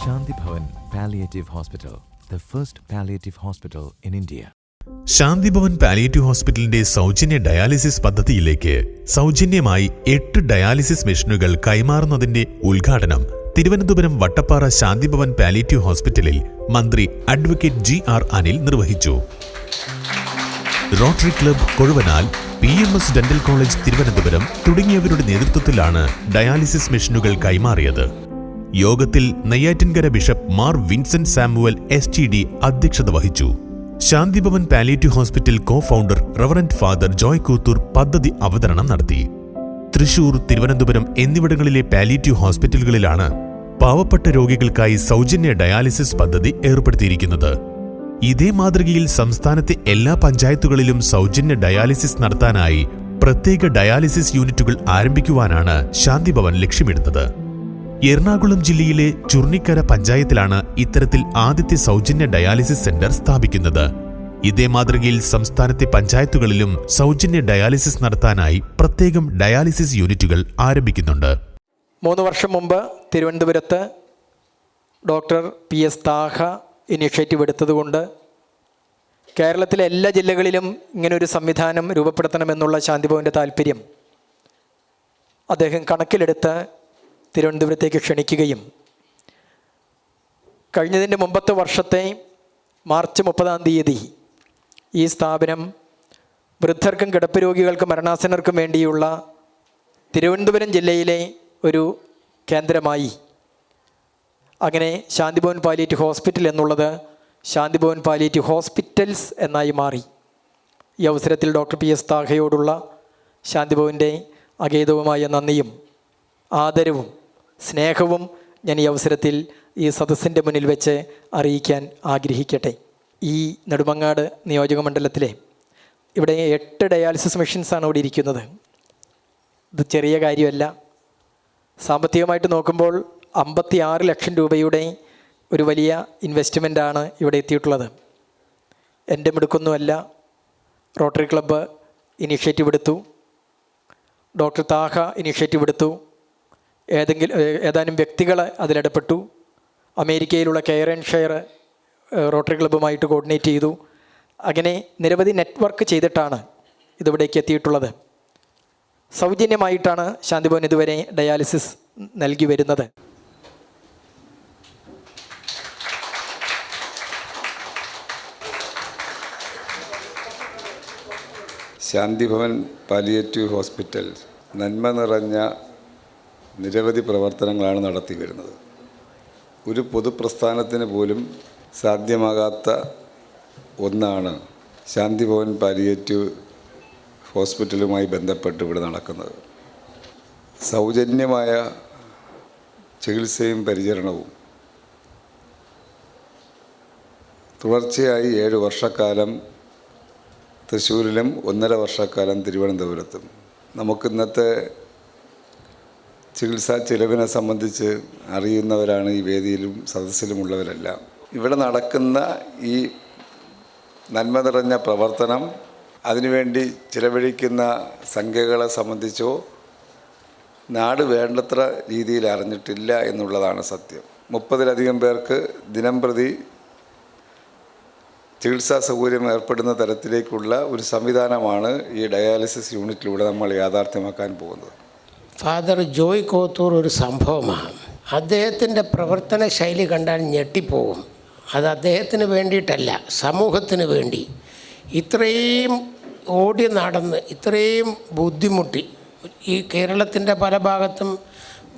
Shanti Bhavan Palliative Hospital, the first palliative hospital in India. Shanthibhavan palliative ഹോസ്പിറ്റലിന്റെ സൗജന്യ dialysis പദ്ധതിയിലേക്ക് സൗജന്യമായി എട്ട് ഡയാലിസിസ് മെഷീനുകൾ കൈമാറുന്നതിന്റെ ഉദ്ഘാടനം തിരുവനന്തപുരം വട്ടപ്പാറ ശാന്തിഭവൻ പാലിയേറ്റീവ് ഹോസ്പിറ്റലിൽ മന്ത്രി അഡ്വക്കേറ്റ് ജി ആർ അനിൽ നിർവഹിച്ചു rotary club Kozhuvanal P M S dental college Thiruvananthapuram തുടങ്ങിയവരുടെ നേതൃത്വത്തിലാണ് ഡയാലിസിസ് മെഷീനുകൾ കൈമാറിയത് യോഗത്തിൽ Neyyattinkara bishop Mar Vincent Samuel S T D അധ്യക്ഷത വഹിച്ചു. Shanthibhavan palliative hospital co founder reverend father Joy Koothur പദ്ധതി അവതരണം നടത്തി. തൃശൂർ തിരുവനന്തപുരം എന്നിവിടങ്ങളിലെ പാലിയേറ്റീവ് ഹോസ്പിറ്റലുകളിലാണ് പാവപ്പെട്ട രോഗികൾക്കായി സൗജന്യ ഡയാലിസിസ് പദ്ധതി ഏർപ്പെടുത്തിയിരിക്കുന്നത്. ഇതേ മാതൃകയിൽ സംസ്ഥാനത്തെ എല്ലാ പഞ്ചായത്തുകളിലും സൗജന്യ ഡയാലിസിസ് നടത്താനായി പ്രത്യേക ഡയാലിസിസ് യൂണിറ്റുകൾ ആരംഭിക്കുവാനാണ് ശാന്തിഭവൻ ലക്ഷ്യമിടുന്നത്. എറണാകുളം ജില്ലയിലെ ചുർണിക്കര പഞ്ചായത്തിലാണ് ഇത്തരത്തിൽ ആദ്യത്തെ സൗജന്യ ഡയാലിസിസ് സെന്റർ സ്ഥാപിക്കുന്നത്. ഇതേ മാതൃകയിൽ സംസ്ഥാനത്തെ പഞ്ചായത്തുകളിലും സൗജന്യ ഡയാലിസിസ് നടത്താനായി പ്രത്യേകം ഡയാലിസിസ് യൂണിറ്റുകൾ ആരംഭിക്കുന്നുണ്ട്. മൂന്ന് വർഷം മുമ്പ് തിരുവനന്തപുരത്ത് doctor P S Thaha initiative എടുത്തതുകൊണ്ട് കേരളത്തിലെ എല്ലാ ജില്ലകളിലും ഇങ്ങനൊരു സംവിധാനം രൂപപ്പെടുത്തണമെന്നുള്ള ശാന്തിഭവന്റെ താല്പര്യം അദ്ദേഹം കണക്കിലെടുത്ത് തിരുവനന്തപുരത്തേക്ക് ക്ഷണിക്കുകയും കഴിഞ്ഞതിന്റെ മുമ്പത്തെ വർഷത്തെ മാർച്ച് മുപ്പതാം തീയതി ഈ സ്ഥാപനം വൃദ്ധർക്കും കിടപ്പ് രോഗികൾക്കും മരണാസനർക്കും വേണ്ടിയുള്ള തിരുവനന്തപുരം ജില്ലയിലെ ഒരു കേന്ദ്രമായി. അങ്ങനെ ശാന്തിഭവൻ പാലിയേറ്റീവ് ഹോസ്പിറ്റൽ എന്നുള്ളത് ശാന്തിഭവൻ പാലിയേറ്റീവ് ഹോസ്പിറ്റൽസ് എന്നായി മാറി. ഈ അവസരത്തിൽ ഡോക്ടർ പി എസ് താഹയോടുള്ള ശാന്തിഭവന്റെ അഗേതവുമായ നന്ദിയും ആദരവും സ്നേഹവും ഞാൻ ഈ അവസരത്തിൽ ഈ സദസ്സിന്റെ മുന്നിൽ വെച്ച് അറിയിക്കാൻ ആഗ്രഹിക്കട്ടെ. ഈ നെടുമങ്ങാട് നിയോജക മണ്ഡലത്തിലെ ഇവിടെ എട്ട് ഡയാലിസിസ് മെഷീൻസാണ് ഇവിടെ ഇരിക്കുന്നത്. ഇത് ചെറിയ കാര്യമല്ല. സാമ്പത്തികമായിട്ട് നോക്കുമ്പോൾ അമ്പത്തി ആറ് ലക്ഷം രൂപയുടെ ഒരു വലിയ ഇൻവെസ്റ്റ്മെന്റാണ് ഇവിടെ എത്തിയിട്ടുള്ളത്. എന്റെ മിടുക്കൊന്നുമല്ല. റോട്ടറി ക്ലബ്ബ് ഇനിഷ്യേറ്റീവ് എടുത്തു. ഡോക്ടർ താഹ ഇനിഷ്യേറ്റീവ് എടുത്തു. ഏതെങ്കിലും ഏതാനും വ്യക്തികൾ അതിലിടപെട്ടു. അമേരിക്കയിലുള്ള കെയർ ആൻഡ് ഷെയർ റോട്ടറി ക്ലബ്ബുമായിട്ട് കോർഡിനേറ്റ് ചെയ്തു. അങ്ങനെ നിരവധി നെറ്റ്വർക്ക് ചെയ്തിട്ടാണ് ഇതിവിടേക്ക് എത്തിയിട്ടുള്ളത്. സൗജന്യമായിട്ടാണ് ശാന്തിഭവൻ ഇതുവരെ ഡയാലിസിസ് നൽകി വരുന്നത്. Shanthibhavan palliative hospital. നന്മ നിറഞ്ഞ നിരവധി പ്രവർത്തനങ്ങളാണ് നടത്തി വരുന്നത്. ഒരു പൊതുപ്രസ്ഥാനത്തിന് പോലും സാധ്യമാകാത്ത ഒന്നാണ് ശാന്തിഭവൻ പാലിയേറ്റീവ് ഹോസ്പിറ്റലുമായി ബന്ധപ്പെട്ട് ഇവിടെ നടക്കുന്നത്. സൗജന്യമായ ചികിത്സയും പരിചരണവും തുടർച്ചയായി ഏഴ് വർഷക്കാലം തൃശ്ശൂരിലും ഒന്നര വർഷക്കാലം തിരുവനന്തപുരത്തും. നമുക്ക് ഇന്നത്തെ ചികിത്സാ ചിലവിനെ സംബന്ധിച്ച് അറിയുന്നവരാണ് ഈ വേദിയിലും സദസ്സിലുമുള്ളവരെല്ലാം. ഇവിടെ നടക്കുന്ന ഈ നന്മ നിറഞ്ഞ പ്രവർത്തനം അതിനുവേണ്ടി ചിലവഴിക്കുന്ന സംഖ്യകളെ സംബന്ധിച്ചോ നാട് വേണ്ടത്ര രീതിയിൽ അറിഞ്ഞിട്ടില്ല എന്നുള്ളതാണ് സത്യം. മുപ്പതിലധികം പേർക്ക് ദിനം പ്രതി ചികിത്സാ സൗകര്യം ഏർപ്പെടുന്ന തരത്തിലേക്കുള്ള ഒരു സംവിധാനമാണ് ഈ ഡയാലിസിസ് യൂണിറ്റിലൂടെ നമ്മൾ യാഥാർത്ഥ്യമാക്കാൻ പോകുന്നത്. ഫാദർ ജോയ് കോത്തൂർ ഒരു സംഭവമാണ്. അദ്ദേഹത്തിന്റെ പ്രവർത്തന ശൈലി കണ്ടാൽ ഞെട്ടിപ്പോകും അത് അദ്ദേഹത്തിന് വേണ്ടിയിട്ടല്ല സമൂഹത്തിന് വേണ്ടി. ഇത്രയും ഓടി നടന്ന് ഇത്രയും ബുദ്ധിമുട്ടി. ഈ കേരളത്തിന്റെ പല ഭാഗത്തും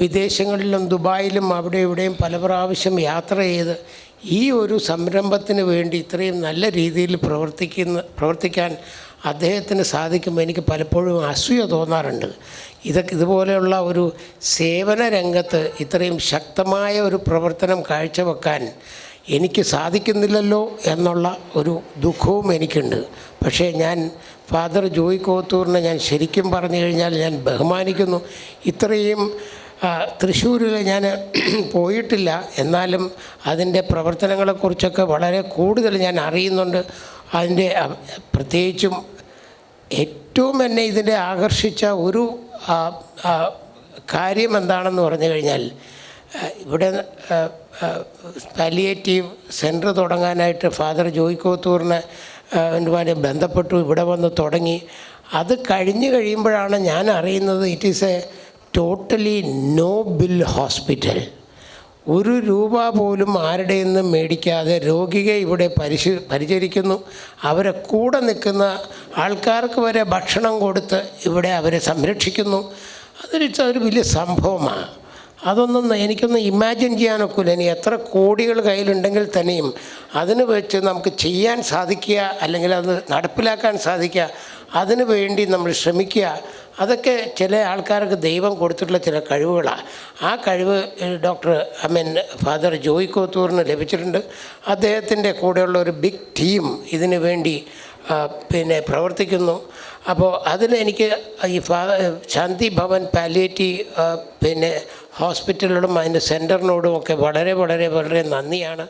വിദേശങ്ങളിലും ദുബായിലും അവിടെ ഇവിടെയും പല പ്രാവശ്യം യാത്ര ചെയ്ത് ഈ ഒരു സംരംഭത്തിന് വേണ്ടി ഇത്രയും നല്ല രീതിയിൽ പ്രവർത്തിക്കുന്ന പ്രവർത്തിക്കാൻ അദ്ദേഹത്തിന് സാധിക്കുമ്പോൾ എനിക്ക് പലപ്പോഴും അസൂയ തോന്നാറുണ്ട്. ഇതൊക്കെ ഇതുപോലെയുള്ള ഒരു സേവന രംഗത്ത് ഇത്രയും ശക്തമായ ഒരു പ്രവർത്തനം കാഴ്ചവെക്കാൻ എനിക്ക് സാധിക്കുന്നില്ലല്ലോ എന്നുള്ള ഒരു ദുഃഖവും എനിക്കുണ്ട്. പക്ഷേ ഞാൻ ഫാദർ ജോയ് കോത്തൂറിനെ ഞാൻ ശരിക്കും പറഞ്ഞു കഴിഞ്ഞാൽ ഞാൻ ബഹുമാനിക്കുന്നു. ഇത്രയും തൃശ്ശൂരിൽ ഞാൻ പോയിട്ടില്ല. എന്നാലും അതിന്റെ പ്രവർത്തനങ്ങളെക്കുറിച്ചൊക്കെ വളരെ കൂടുതൽ ഞാൻ അറിയുന്നുണ്ട്. അതിന്റെ പ്രത്യേകിച്ചും ഏറ്റവും എന്നെ ഇതിന്റെ ആകർഷിച്ച ഒരു കാര്യം എന്താണെന്ന് പറഞ്ഞു കഴിഞ്ഞാൽ ഇവിടെ പാലിയേറ്റീവ് സെന്റർ തുടങ്ങാനായിട്ട് ഫാദർ ജോയ് കോത്തൂറിനെ ബന്ധപ്പെട്ടു ഇവിടെ വന്ന് തുടങ്ങി. അത് കഴിഞ്ഞ് കഴിയുമ്പോഴാണ് ഞാൻ അറിയുന്നത് it is a totally no bill hospital. ഒരു രൂപ പോലും ആരുടെ നിന്നും മേടിക്കാതെ രോഗിയെ ഇവിടെ പരിശു പരിചരിക്കുന്നു. അവരെ കൂടെ നിൽക്കുന്ന ആൾക്കാർക്ക് വരെ ഭക്ഷണം കൊടുത്ത് ഇവിടെ അവരെ സംരക്ഷിക്കുന്നു. അതൊരു ഒരു വലിയ സംഭവമാണ് അതൊന്നും എനിക്കൊന്ന് ഇമാജിൻ ചെയ്യാനൊക്കില്ല ഇനി എത്ര കോടികൾ കയ്യിലുണ്ടെങ്കിൽ തന്നെയും അതിന് വെച്ച് നമുക്ക് ചെയ്യാൻ സാധിക്കുക അല്ലെങ്കിൽ അത് നടപ്പിലാക്കാൻ സാധിക്കുക അതിനു വേണ്ടി നമ്മൾ ശ്രമിക്കുക. അതൊക്കെ ചില ആൾക്കാർക്ക് ദൈവം കൊടുത്തിട്ടുള്ള ചില കഴിവുകളാണ്. ആ കഴിവ് doctor I mean father Joy കോത്തൂറിന് ലഭിച്ചിട്ടുണ്ട്. അദ്ദേഹത്തിന്റെ കൂടെയുള്ള ഒരു ബിഗ് ടീം ഇതിനു വേണ്ടി പിന്നെ പ്രവർത്തിക്കുന്നു. അപ്പോൾ അതിലെനിക്ക് ഈ ഫാ ശാന്തി ഭവൻ പാലിയേറ്റി പിന്നെ ഹോസ്പിറ്റലിനോടും അതിന്റെ സെന്ററിനോടും ഒക്കെ വളരെ വളരെ വളരെ നന്ദിയാണ്.